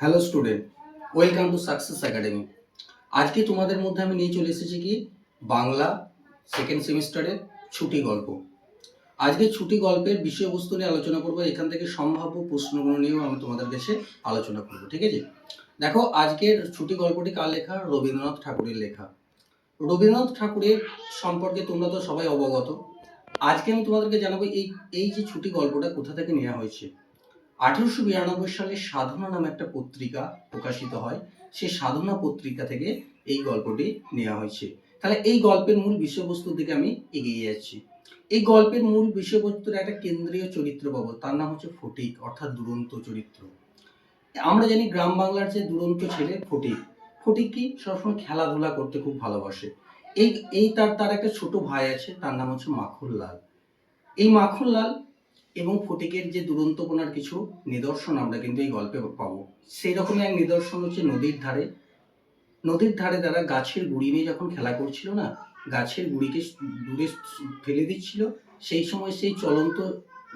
Hello student welcome to success academy আজকে তোমাদের মধ্যে আমি নিয়ে চলে এসেছি কি? বাংলা সেকেন্ড সেমিস্টারের ছুটি গল্প। আজকে ছুটি গল্পের বিষয়বস্তু নিয়ে আলোচনা করব, এখান থেকে সম্ভাব্য প্রশ্নগুলো নিয়েও আমি তোমাদের কাছে আলোচনা করব, ঠিক আছে? দেখো, আজকের ছুটি গল্পটি কার লেখা? রবীন্দ্রনাথ ঠাকুরের লেখা। রবীন্দ্রনাথ ঠাকুরের সম্পর্কে তোমরা তো সবাই অবগত। আজকে আমি তোমাদেরকে জানাব এই এই যে ছুটি গল্পটা কোথা থেকে নেওয়া হয়েছে? আঠারোশো বিরানব্বই সালে সাধনা নামে একটা পত্রিকা প্রকাশিত হয়। সেই সাধনা পত্রিকা থেকে এই গল্পটি নেওয়া হয়েছে। তাহলে এই গল্পের মূল বিষয়বস্তুর দিকে আমি এগিয়ে যাচ্ছি। এই গল্পের মূল বিষয়বস্তুর একটা কেন্দ্রীয় চরিত্র পাবো, তার নাম হচ্ছে ফটিক, অর্থাৎ দুরন্ত চরিত্র। আমরা জানি গ্রাম বাংলার যে দুরন্ত ছেলে ফটিক ফটিক কি সবসময় খেলাধুলা করতে খুব ভালোবাসে। এই এই তার তার একটা ছোট ভাই আছে, তার নাম হচ্ছে মাখনলাল। এই মাখনলাল এবং ফটিকের যে দুরন্তপনার কিছু নিদর্শন আমরা কিন্তু এই গল্পে পাবো। সেই রকমই এক নিদর্শন হচ্ছে নদীর ধারে। নদীর ধারে তারা গাছের গুড়ি নিয়ে যখন খেলা করছিল না, গাছের গুড়িকে দূরে ফেলে দিচ্ছিল, সেই সময় সেই চলন্ত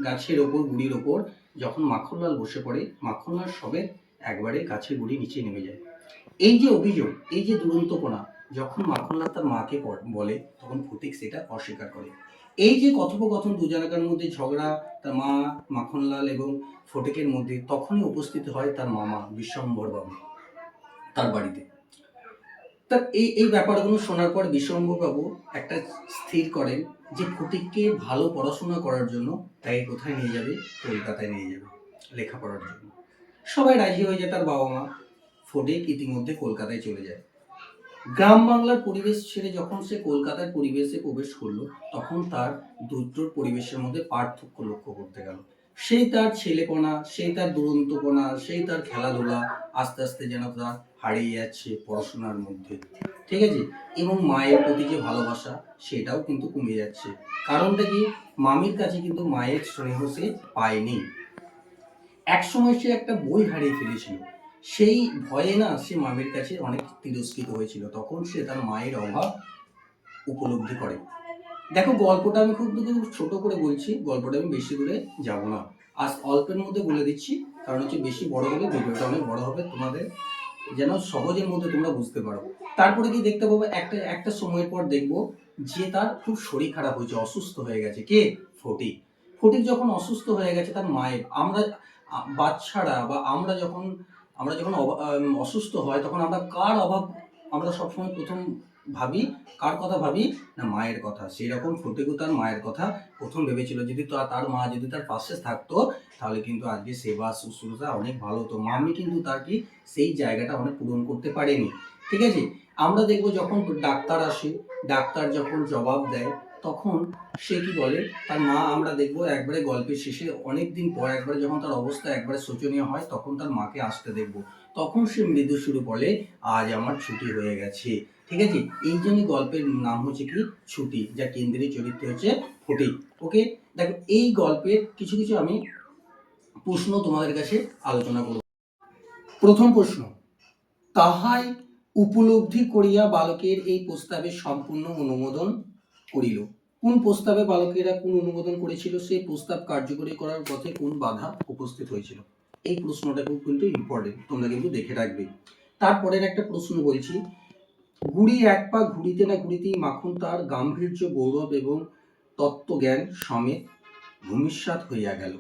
গাছের ওপর, গুড়ির ওপর যখন মাখনলাল বসে পড়ে, মাখনলাল সবে একবারে গাছের গুড়ি নিচে নেমে যায়। এই যে অভিযোগ, এই যে দুরন্তপনা, যখন মাখনলাল তার মাকে বলে, তখন ফটিক সেটা অস্বীকার করে। এই যে কথোপকথন দুজনকার মধ্যে ঝগড়া, তার মা মাখনলাল এবং ফটেকের মধ্যে তখনই উপস্থিত হয় তার মামা বিশ্বম্বর বাবু তার বাড়িতে। তার এই এই ব্যাপারগুলো শোনার পর বিশ্বম্বর বাবু একটা স্থির করেন যে ফটিককে ভালো পড়াশোনা করার জন্য তাকে কোথায় নিয়ে যাবে? কলকাতায় নিয়ে যাবে লেখাপড়ার জন্য। সবাই রাজি হয়ে যায় তার বাবা মা। ফটিক ইতিমধ্যে কলকাতায় চলে যায়। গ্রাম বাংলার পরিবেশ ছেড়ে যখন সে কলকাতার পরিবেশে প্রবেশ করল, তখন তার দুটোর পরিবেশের মধ্যে পার্থক্য লক্ষ্য করতে গেল। সেই তার ছেলেপনা সেই তার দুরন্তপনা সেই তার খেলাধুলা আস্তে আস্তে যেন তার হারিয়ে যাচ্ছে পড়াশোনার মধ্যে। ঠিক আছে? এবং মায়ের প্রতি যে ভালোবাসা, সেটাও কিন্তু কমে যাচ্ছে। কারণটা কি? মামির কাছে কিন্তু মায়ের স্নেহ সে পায়নি। একসময় সে একটা বই হারিয়ে ফেলেছিল। সেই ভয়ে না সে মামির কাছে অনেক তিরস্কৃত হয়েছিল। তখন সে তার মায়ের অভাব উপলব্ধি করে। দেখো, গল্পটা আমি খুব ছোট করে বলছি, গল্পটা আমি বেশি দূরে যাব না। আজ অল্পের মধ্যে বলে দিচ্ছি, কারণ হচ্ছে বেশি বড় হলে ভিডিওটা অনেক বড় হবে, তোমাদের যেন সহজের মধ্যে তোমরা বুঝতে পারো। তারপরে কি দেখতে পাবো, একটা একটা সময়ের পর দেখব যে তার খুব শরীর খারাপ হয়েছে, অসুস্থ হয়ে গেছে। কে? ফটিক। ফটিক যখন অসুস্থ হয়ে গেছে তার মায়ের। আমরা বাচ্চারা বা আমরা যখন আমরা যখন অসুস্থ হয়, তখন আমরা কার অভাব আমরা সবসময় প্রথম ভাবি, কার কথা ভাবি? না, মায়ের কথা। সেই রকম ফটিকও তার মায়ের কথা প্রথম ভেবেছিল। যদি তার মা যদি তার পাশে থাকতো, তাহলে কিন্তু আজকে সেবা, শুশ্রূষা অনেক ভালো হতো। মামি কিন্তু তার কি সেই জায়গাটা অনেক পূরণ করতে পারেনি। ঠিক আছে? আমরা দেখব যখন ডাক্তার আসে, ডাক্তার যখন জবাব দেয় তখন সে কি বলে? তার মা আমরা দেখব একবারে গল্পের শেষে। অনেক দিন পর একবারে যখন তার অবস্থা একবারে শোচনীয় হয়, তখন তার মাকে আসতে দেখব। তখন সে মৃদু শুরু বলে, আজ আমার ছুটি হয়ে গেছে। ঠিক আছে? এই জন্যই গল্পের নাম হচ্ছে কি? ছুটি, যা কেন্দ্রীয় চরিত্র হচ্ছে ফটিক ওকে? দেখো, এই গল্পের কিছু কিছু আমি প্রশ্ন তোমাদের কাছে আলোচনা করব। প্রথম প্রশ্ন, তাহাই উপলব্ধি করিয়া বালকের এই প্রস্তাবে সম্পূর্ণ অনুমোদন? করিল। কোন প্রস্তাবে বালকেরা কোন অনুমোদন করেছিল সেই প্রস্তাব কার্যকরী করার পথে কোন বাধা উপস্থিত হয়েছিল? এই প্রশ্নটা খুব কিন্তু ইম্পর্টেন্ট তোমরা কিন্তু দেখে রাখবে। তারপরের একটা প্রশ্ন বলছি ঘুড়ি এক পা ঘুরিতে না ঘুরিতেই মাখন তার গাম্ভীর্য, গৌরব এবং তত্ত্বজ্ঞান সমেত ভূমিষ্যাত হইয়া গেল।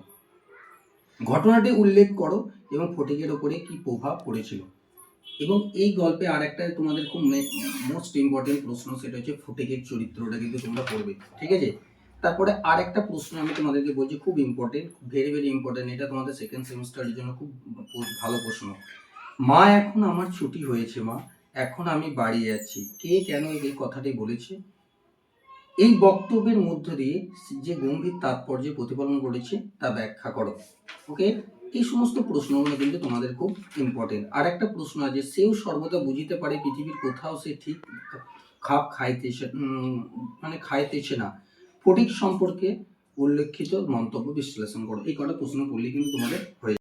ঘটনাটি উল্লেখ করো এবং ফটিকের ওপরে কি প্রভাব পড়েছিল? এবং এই গল্পে আর একটা তোমাদের খুব মোস্ট ইম্পর্টেন্ট প্রশ্ন সেটা হচ্ছে ফটিকের চরিত্রটা কিন্তু তোমরা পড়বে, ঠিক আছে? তারপরে আর একটা প্রশ্ন আমি তোমাদেরকে বলছি খুব ইম্পর্টেন্ট ভেরি ভেরি ইম্পর্টেন্ট এটা তোমাদের সেকেন্ড সেমিস্টারের জন্য খুব ভালো প্রশ্ন। মা, এখন আমার ছুটি হয়েছে মা, এখন আমি বাড়ি যাচ্ছি। কে কেন এই কথাটি বলেছে? এই বক্তব্যের মধ্য দিয়ে যে গম্ভীর তাৎপর্য প্রতিপালন করেছে তা ব্যাখ্যা করো ওকে এই সমস্ত প্রশ্নগুলো কিন্তু তোমাদের খুব ইম্পর্টেন্ট আর একটা প্রশ্ন আছে, সেও সর্বদা বুঝিতে পারে পৃথিবীর কোথাও সে ঠিক খাপ খাইতেছে মানে খাইতেছে না। ফটিক সম্পর্কে উল্লেখিত মন্তব্য বিশ্লেষণ করো। এই কটা প্রশ্ন করলে কিন্তু তোমাদের হয়ে